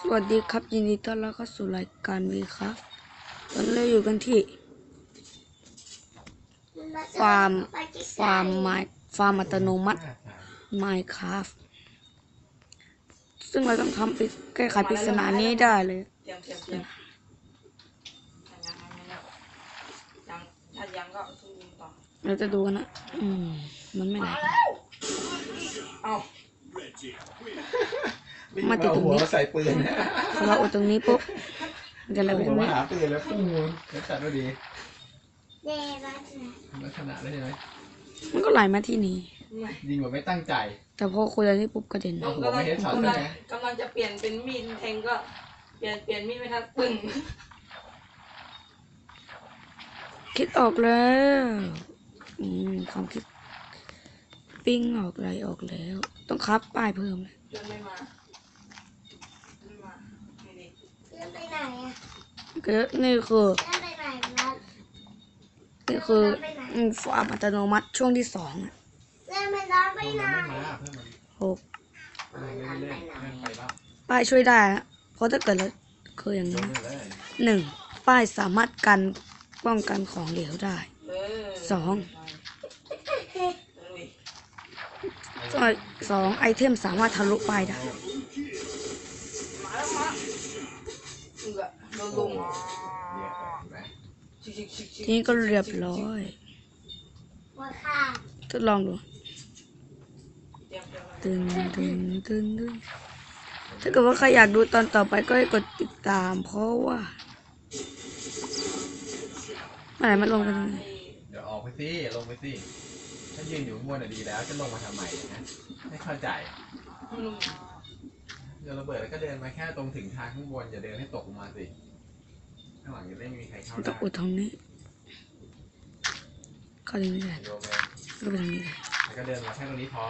สวัสดีครับ ยินดีต้อนรับเข้าสู่รายการวีครับตอนนี้เราอยู่กันที่ฟาร์มฟาร์มไมฟาร์มอัตโนมัติ Minecraft ซึ่งเราต้องทำปริแก้ไขปริศนานี้ได้เลยเตรียมเตรียมเตรียมยังยังยังถ้ายังก็สู้ต่อเราจะดูกันนะ อืม มันไม่ไหลเอ้า มาติดตรงนี้หัวใส่ปืนนะพอเราอุดตรงนี้ปุ๊บมันจะไหลไปตหัรวงมานี้หาปืนแล้วปุ้งแล้วจัดว่าดีเดบัสนะลักษณะได้ใช่ไหมมันก็ไหลมาที่นี่ไม่ยิงแบบไม่ตั้งใจ แต่พอคุยอะไรนี่ปุ๊บกระเด็นเอาหัวกำลัไม่งเห็นช็อตกำเลลังยกำลังจะเปลี่ยนเป็นมีดแทงก็เปลี่ยนเปลี่ยนมีดไม่ทันปึ้งคิดออกแล้วอืมความคิด ปิ้งออกอะไรออกแล้ว ต้องคับป้ายเพิ่มเลยจนไม่มาไม่มาไม่ดี เลื่อนไปไหนอะ ก็นี่ คือเลื่อนไปไหนบัสนี่คืออืมฟาร์มอัตโนมัติช่วงที่สองอะเลื่อนไปร้านไปมันไหนไม่มาเพื่อนมันหกเล่นเล่นเล่นเล่นไปแล้วป้ายช่วยได้นะเพราะถ้าเกิดเราคืออย่างลนี้งนะเลยหนึ่งป้ายสามารถกันป้องกันของเหลวได้เออสองลุยสองสองไอเทมสามารถทะลุป้ายได้ ทีนี้ก็เรียบร้อยหัวขาดทดลองดูเตรียมเตรียมตึงตึงตึงตึงถ้าเกิดว่าใครอยากดูตอนต่อไปก็ให้กดติดตาม เพราะว่าเมื่อไหร่มันลงไปตรงนี้เดี๋ยวออกไปสิลงไปสิถ้ายืนอยู่ข้างบนอะดีแล้วจะลงมาทำไมนะไม่เข้าใจลุมเดี๋ยวระเบิดแล้วก็เดินมาแค่ตรงถึงทางข้างบนอย่าเดินให้ตกลงมาสิข้างหลังจะได้ไม่มีใครเข้ามันได้ต้องอุดตรงนี้ เข้าตรงนี้ได้โยมเลยก็ไปตรงนี้ได้แล้วก็เดินมาแค่ตรงนี้พอ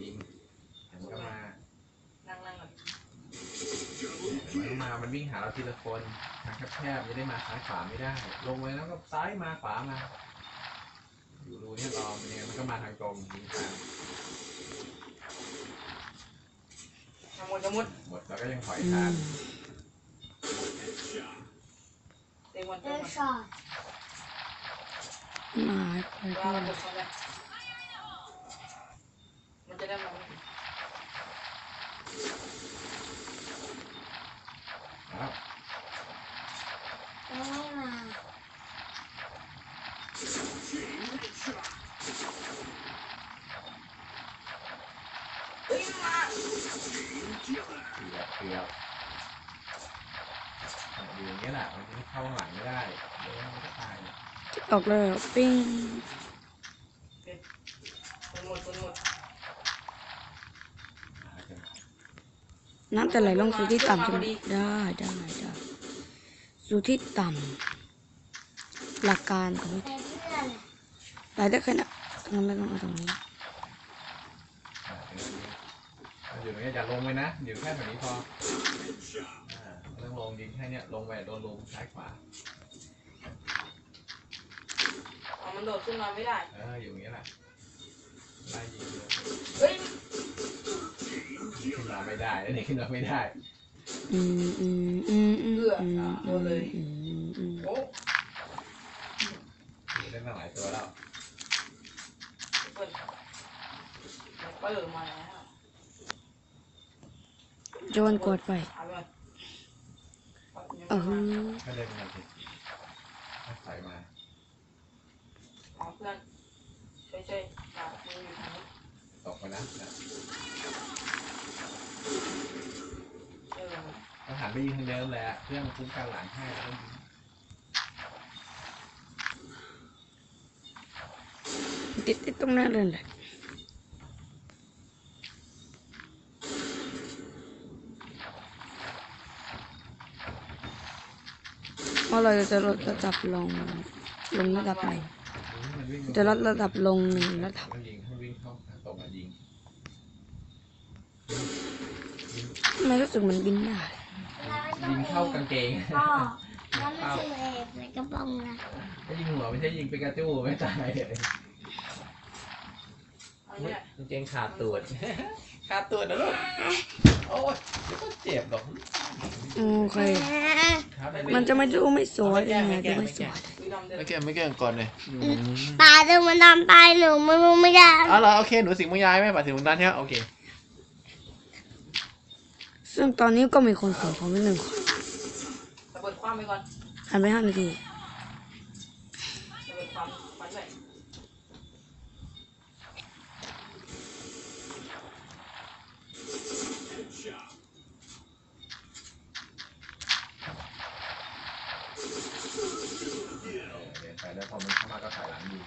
ยิงหันก็มานั่งนั่งก่อนมันมา มันวิ่งหาเราทีละคนทางแคบๆไม่ได้มาซ้ายขวาไม่ได้ ลงไปแล้วก็ซ้ายมาขวามา อยู่รูเนี่ยรอมันยังไงมันก็มาทางตรงยิงทางจะหมดจะหมดหมดแล้วก็ยังถอยอืทาง ม เต็มวันเต็เลื่มอนวันช็ Nah, aku Yeah. เดี๋ยวนี้แหละมันจะเข้าหลังไม่ได้เดี๋ยวมันก็ตาย ออกแล้วปิ้งน้ำจะไหลลงสู่ที่ต่ำใช่ไหมได้ได้ได้สู่ที่ต่ำหลักการของวิธีแต่เพื่อนอะไหลได้แค่นั้นงั้นไม่ต้องเอาตรงนี้อยู่ตรงนี้อย่าลงไปนะอยู่แค่แบบนี้พอต้องลงยิงแค่เนี้ยลงไปโดนลมซ้ายขวา เอา มันโดดขึ้นมาไม่ได้ เอออยู่อย่างเงี้ยแหละไล่ยิงเลยเฮ้ยขึ้นมาไม่ได้อันนี้ขึ้นมาไม่ได้ อืมอืมอืมอืมอืมอืมอืมอืมโอ้มีได้ตั้งหลายตัวแล้วเปิดเปิดมาแล้วโยนกดไปเอาไปเออ ก็เดินมาสิถ้าถอยมาเอาเพื่อนช่วยช่วยจับมืออยู่ทางนี้ ตกมานะนะเออต้องหันไปยิงทางเดิมแหละเพื่อนมันคุ้มกันหลังให้แล้วติดติดตรงนั้นเลยแหละเพราะเราจะลดระดับลงลงระดับหนึ่งจะลดระดับลงหนึ่งระดับ มันยิงให้วิ่งเข้าทางตรงมายิงไม่รู้สึกเหมันบินได้ยิงเข้ากางเกงพ่อแล้วมันชื่อเอกในกระป๋องนะถ้ายิงหัวไม่ใช่ยิงปิกาจูไม่ตายเลยเอาเนี่ยกางเกงขาดตูดคาตัวนะลูกโอ้ยเดี๋ยวก็เจ็บหรอก โอเคครับมันจะไม่ดูไม่สวยยังไงดูไม่สวยคุยดำเดินไม่แก้ไม่แก้ก่อนเลยปลาดึงมันดำไปหนูไม่รู้ไม่ได้อ๋อเหรอโอเคหนูสิงห์มึงยายไหมป่ะสิงห์มึงตาใช่ไหมโอเค ซึ่งตอนนี้ก็มีคนส่งผมไปหนึ่งคนระเบิดความไปก่อนหันไปห้านาที ระเบิดความควันไป เดินไปแล้วพอมันเข้ามาก็ถอยหลังดี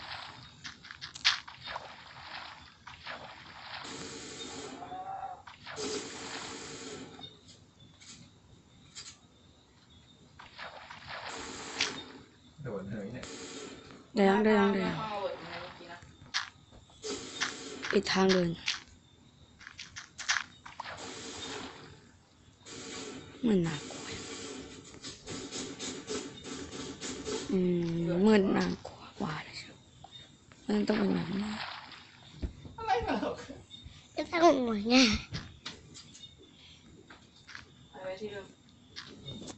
โดนเฮ้ยเนี่ย แดงแดงแดงความระเบิดยังไงเมื่อกี้นะอีกทางเดินมันน่ากลัวอืมมืดน่ากลัวกว่าเลยใช่ไหมมันต้องเป็นแบบนี้อะไรกันหรอก ก็ต้องหัวไง ไปไว้ที่เดิม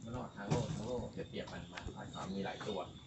มันรอดทางโลกทางโลกจะเปรียบมันมาท้ายขวามีหลายตัว มัน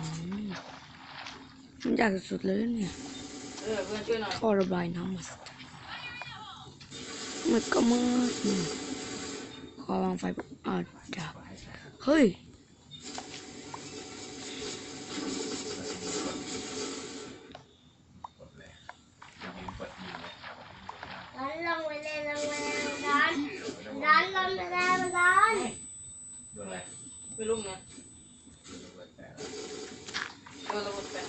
นร้อนโดนอะไรไม่รู้ไงโดนระเบิดแตก โดนระเบิดแปะ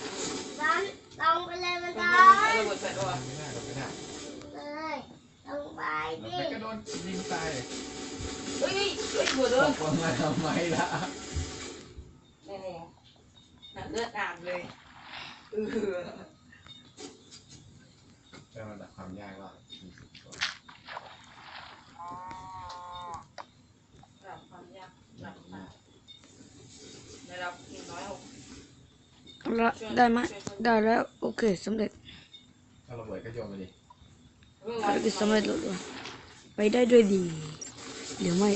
ร้อนลงไปเลยมัน เพื่อน ร้อๆนระเบิดแปะด้วยไม่ได้ไม่ได้เลยลงไปมันดิไปกระโดนยิงตายเฮ้ยเฮ้ยหัวตเดิมกลงมาทำไมล่ะโอ้โหน่ะเลือดอาบเลยเออเรื่องระดับความยากว่ามีสิบตัวระดับความยากระดับความระดับหนึ่งร้อยหกแล้วได้ไหมได้แล้ว โอเคสำเร็จ ถ้าระเบิดก็โยนไปดิเรื่องภารกิจสำเร็จแล้วด้วยไปได้ด้วยดี หรือไม่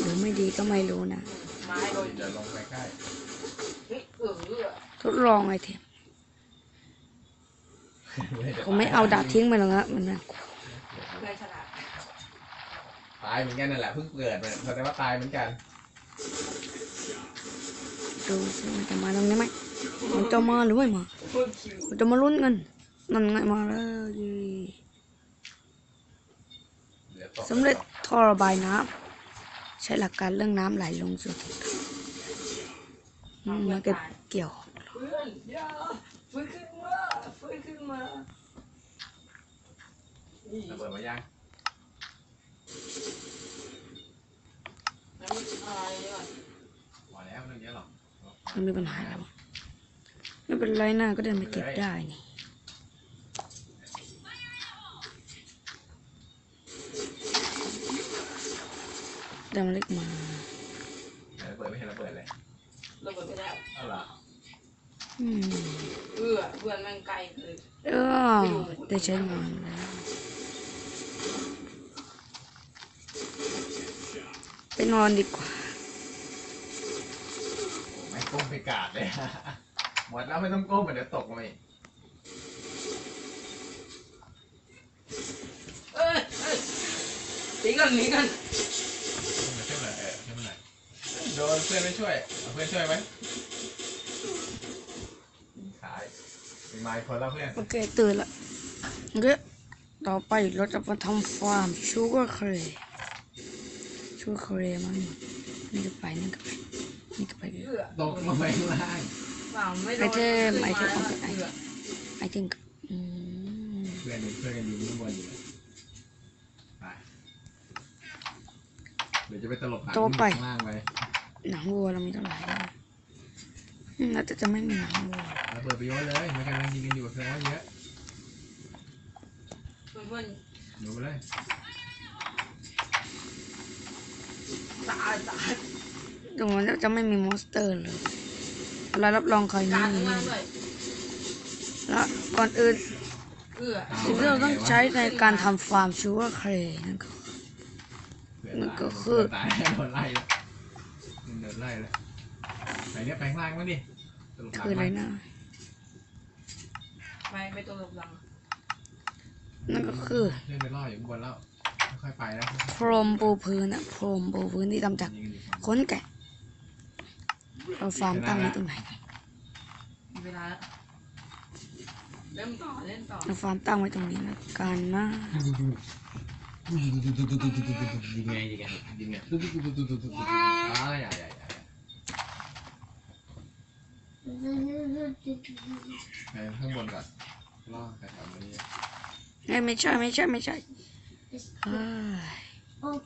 หรือไม่ดีก็ไม่รู้นะไม้โดนเดี๋ยวลงไปใกล้เฮ้ยเออเออทดลองไอเทมผมไม่เอาดาบทิ้งไปหรอกนะมันน่ากลัวเพื่อนฉลาดตายเหมือนกันนั่นแหละเพิ่งเกิดมันแสดงว่าตายเหมือนกันดูสิมันจะมาตรงนี้ไหมมันจะมาหรือไม่มาเพื่อนคิวเราจะมาลุ้นกัน นั่นไงมาแล้วเย้เหลือตกสำเร็จท่อระบายน้ำใช้หลักการเรื่องน้ำไหลลงสู่ทิศทางอืมมันก็เกี่ยวเพื่อนอย่าฟื้นขึ้นมาฟื้นขึ้นมานี่ระเบิดมายังแล้วมันอะไรเนี่ยก่อนพอแล้วไม่ต้องเยอะหรอกมันมีปัญหาแล้วมั้งไม่เป็นไรนะก็เดินไปเก็บได้นี่ แต่มันเล็กมาเบิดไม่เห็นระเบิดเลยระเบิดไม่ได้เอาล่ะอืมเอื้อเพื่อแม่งไกลเลยเออได้ใช้งานแล้วไปนอนดีกว่าไม่ก้มไม่กาดเลยหมดแล้วไม่ต้องก้มเดี๋ยวตกลงมาอีกเอ้ยเอ้ยหนีกันหนีกัน โดนเพื่อนไม่ช่วยเอาเพื่อนช่วยไหมยิงขายมีไม้คนแล้วเพื่อนโอเคตื่นละโอเคต่อไปเราจะมาทำฟาร์มชูเกอร์เครชูเกอร์เครมั้งนี่ก็ไปนี่ก็ไปนี่ก็ไปเอื้อตกลงไปข้างล่างเปล่าไม่โดนไอเทมไอเทมขึ้นเอาไปไอเอื้อ I think อืมพื่อนเพื่อนกันอยู่ข้างบนอยู่ไปเดี๋ยวจะไปตลบหลังตัวไปข้างล่างไป หนังวัวเรามีเท่าไหร่อืมแล้วจะจะไม่มีหนังวัวแล้วเปิดไปโยนเลยมันกำลังยิงกันอยู่แสดงว่าเยอะเพื่อนเพื่อนหนูไปเลยตายตายตรงนั้นจะไม่มีมอนสเตอร์เลยเรารับรองใครกไม่ลางมีข้างล่างด้วยแล้วก่อนอื่นเอื้อสิ่งที่เราต้องใช้ในการทำฟาร์มชูว่าเครนั่นก็เผื่อมันก็ตายคือเผื่ตายโดน ไล่แล้วโดนไล่แล้วไหนเนี่ยแปลงร่างมั้งดิตลบหลังคืออะไรมานะไม่ไม่ตัวหลบหลังนั่นก็คือเล่นไปล่ออยู่ข้างบนแล้วค่อยๆไปแล้วพรมปูพื้นนะพรมปูพื้นที่ทำจากยิงกันอยู่ขนแกะเราฟาร์มตั้งไว้ตรงไหนมีเวลาแล้วเล่นต่อเล่นต่อเราฟาร์มตั้งไว้ตรงนี้แล้วกันนะยิงไงยิงไงยิงไงตุ๊ดตุ๊ดตุ๊ดตุ๊ดตุ๊ดตุ๊ดอ่าอย่าอย่าอย่า ไปข้างบนก่อนล่อแถวๆนี้เอ้ยไม่ใช่ไม่ใช่ไม่ใช่เฮ้ย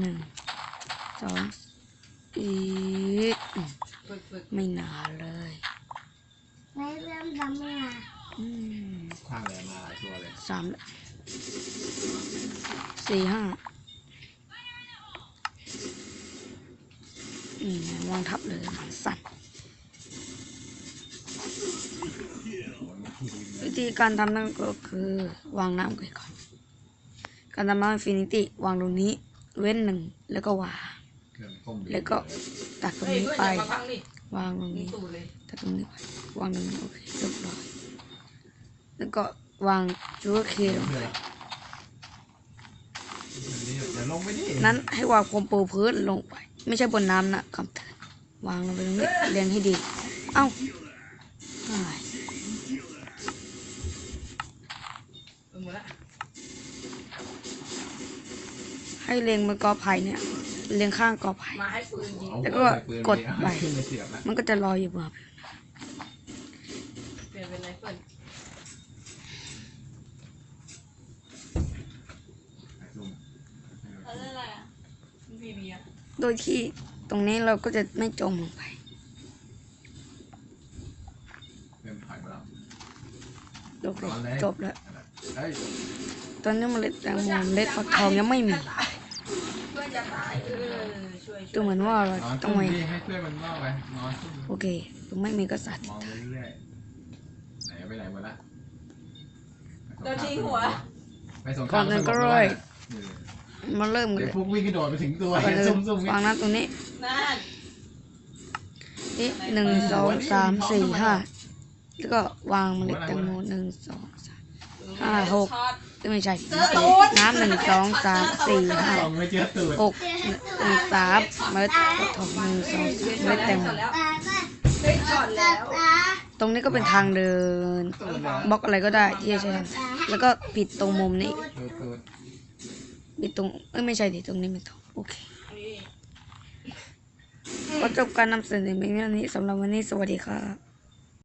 หนึ่งสองอีกอืมฝึกฝึกไม่นานเลยอืมข้างเลยมาหลายตัวเลยสามสี่ห้า อืมวางทับเลยมันสั่นวิธีการทำนั่นก็คือวางน้ำไว้ก่อน การทำน้ำอินฟินิตี้วางตรงนี้ เว้นหนึ่งแล้วก็วางเครื่องต้มแล้วก็ตัดตรงเฮ้ยนี้เพื่อนไปอย่ามาพังดิวางตรงมีนี้ตูดเลยตัดตรงนี้ไปวางตรงนี้โอเคเรียบร้อยแล้วก็วางจูเคีลงเพื่ไปอนอย่าลงไปดินั้นให้วางพรมปูพื้นลงไป ไม่ใช่บนน้ำนะคำเตือนวางลงไปตรงนี้เรียงให้ดี เอ้าอ้ายเออหมดละให้เรียงบนกอไผ่เนี่ยเรียงข้างกอไผ่มาให้ปืนยิงเอาแล้วก็ปืนกดไปขึ้นไปเสียบละมันก็จะลอยอยู่บนเปลี่ยนเป็นไร เฟิลซุ่มเอาเล่นอะไรอะพีบีอะโดยที่ตรงนี้เราก็จะไม่จมลงไปเริ่มถอยมาแล้วโอเคจบแล้วเฮ้ยตอนนี้เมล็ดแตงโมเมล็ดฟักทองยังไม่มีเพื่อนจะตายเออช่วยดูเหมือนว่าเรานอนต้อซุ่งมไปดิให้เพื่อนมันล่อไปนอนซุ่มโอเคตรงไม่มีกษัตริย์มองไปเรื่อยๆไหนไปไหนหมดละเราทิ้งหัวไปสงครามสงบด้วย มาเริ่มกันเดี๋ยเลวยพวกวิ่งกระโดดไปถึงตัวก่อนอื่ซุ่นมซุ่มๆวางน้ำตรงนี้นั่นนี่หนึ่งสองสามสี่ห้าแล้วก็วางเมล็ดแตงโมหนึ่งสองสาม ห้าหก ช็อตเอ้ยไม่ใช่เจอตูด น้ำหนึ่งสองสามสี่ห้าลองไม่เจอตูดหกหนึ่งสามเมล็ดฟักทองหนึ่งสองสามเมล็ดแตงโมช็อตแล้วเฮ้ยช็อตแล้วตรงนี้ก็เป็นทางเดิน ตูดเหรอบล็อกอะไรก็ได้ที่จะใช้ทำแล้วก็ปิดตรงมุมนี้ตูดตูด ปิดตรงเอ้ยไม่ใช่ดิตรงนี้ไม่ต้องโอเคนี่ก็จบการนำเสนอในวันนี้สำหรับวันนี้สวัสดีครับ